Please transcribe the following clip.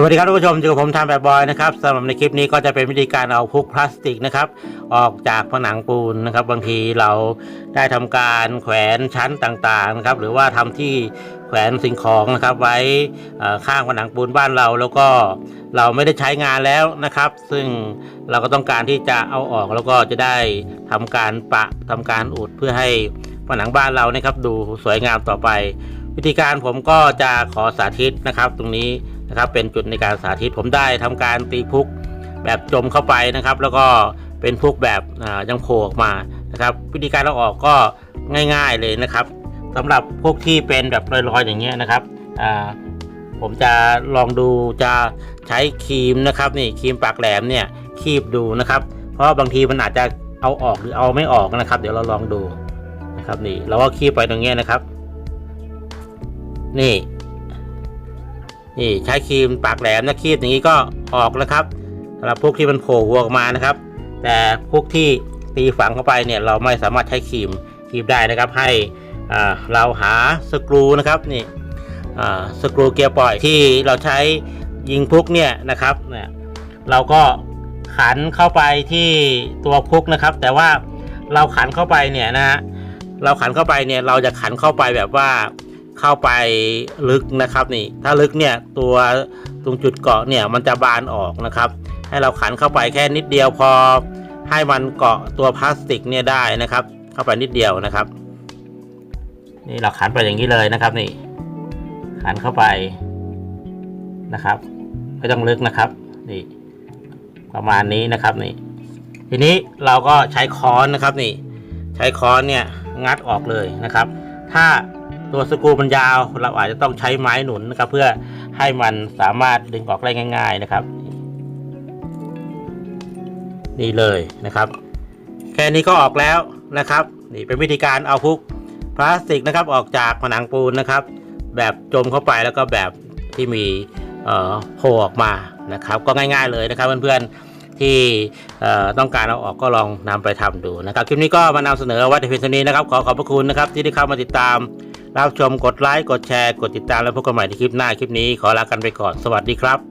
สวัสดีครับท่านผู้ชมอยู่กับผมทำแบบบอยนะครับสำหรับในคลิปนี้ก็จะเป็นวิธีการเอาพุกพลาสติกนะครับ ออกจากผนังปูนนะครับ บางทีเราได้ทำการแขวนชั้นต่างๆนะครับ หรือว่าทำที่แขวนสิ่งของนะครับ ไว้ข้างผนังปูนบ้านเรา แล้วก็เราไม่ได้ใช้งานแล้วนะครับ ซึ่งเราก็ต้องการที่จะเอาออกแล้วก็จะได้ทำการปะทำการอุดเพื่อให้ผนังบ้านเรานะครับ ดูสวยงามต่อไป วิธีการผมก็จะขอสาธิตนะครับ ตรงนี้ นะครับเป็นจุดในการสาธิตผมได้ทำการตีพุกแบบจมเข้าไปนะครับ แล้วก็เป็นพุกแบบยังโผล่ออกมานะครับ วิธีการเราออกก็ง่ายๆเลยนะครับสำหรับพวกที่เป็นแบบลอยๆอย่างเงี้ยนะครับผมจะลองดูจะใช้ครีมนะครับนี่ครีมปากแหลมเนี่ยคีบดูนะครับ เพราะบางทีมันอาจจะเอาออกหรือเอาไม่ออกนะครับ เดี๋ยวเราลองดูนะครับนี่เราก็คีบไปตรงเนี้ยนะครับ นี่ นี่ใช้ครีมปากแหลมนะคีบอย่างนี้ก็ออกแล้วครับสำหรับพวกที่มันโผล่หัวออกมานะครับ แต่พวกที่ตีฝังเข้าไปเนี่ยเราไม่สามารถใช้ครีมครีมได้นะครับให้เราหาสกรูนะครับนี่สกรูเกียร์ปล่อยที่เราใช้ยิงพุกเนี่ยนะครับเนี่ยเราก็ขันเข้าไปที่ตัวพุกนะครับ แต่ว่าเราขันเข้าไปเนี่ยนะฮะเราขันเข้าไปเนี่ยเราจะขันเข้าไปแบบว่า เข้าไปลึกนะครับนี่ ถ้าลึกเนี่ยตัวตรงจุดเกาะเนี่ยมันจะบานออกนะครับ ให้เราขันเข้าไปแค่นิดเดียวพอให้มันเกาะตัวพลาสติกเนี่ยได้นะครับ เข้าไปนิดเดียวนะครับ นี่เราขันไปอย่างนี้เลยนะครับนี่ ขันเข้าไปนะครับไม่ต้องลึกนะครับนี่ประมาณนี้นะครับนี่ ทีนี้เราก็ใช้ค้อนนะครับนี่ ใช้ค้อนเนี่ยงัดออกเลยนะครับ ถ้า ตัวสกรูมันยาวเราอาจจะต้องใช้ไม้หนุนนะครับ เพื่อให้มันสามารถดึงออกได้ง่าย ๆนะครับ นี่เลยนะครับ แค่นี้ก็ออกแล้วนะครับ นี่เป็นวิธีการเอาพุกพลาสติกนะครับออกจากผนังปูนนะครับ แบบจมเข้าไปแล้วก็แบบที่มีโผล่ออกมานะครับ ก็ง่าย ๆเลยนะครับเพื่อนๆที่ต้องการเอาออกก็ลองนำไปทำดูนะครับ คลิปนี้ก็มานำเสนอว้แต่เพียงเท่านี้นะครับ ขอขอบพระคุณนะครับที่ได้เข้ามาติดตาม รับชมกดไลค์กดแชร์ กดติดตามแล้วพบกันใหม่ในคลิปหน้าคลิปนี้ขอลากันไปก่อนสวัสดีครับ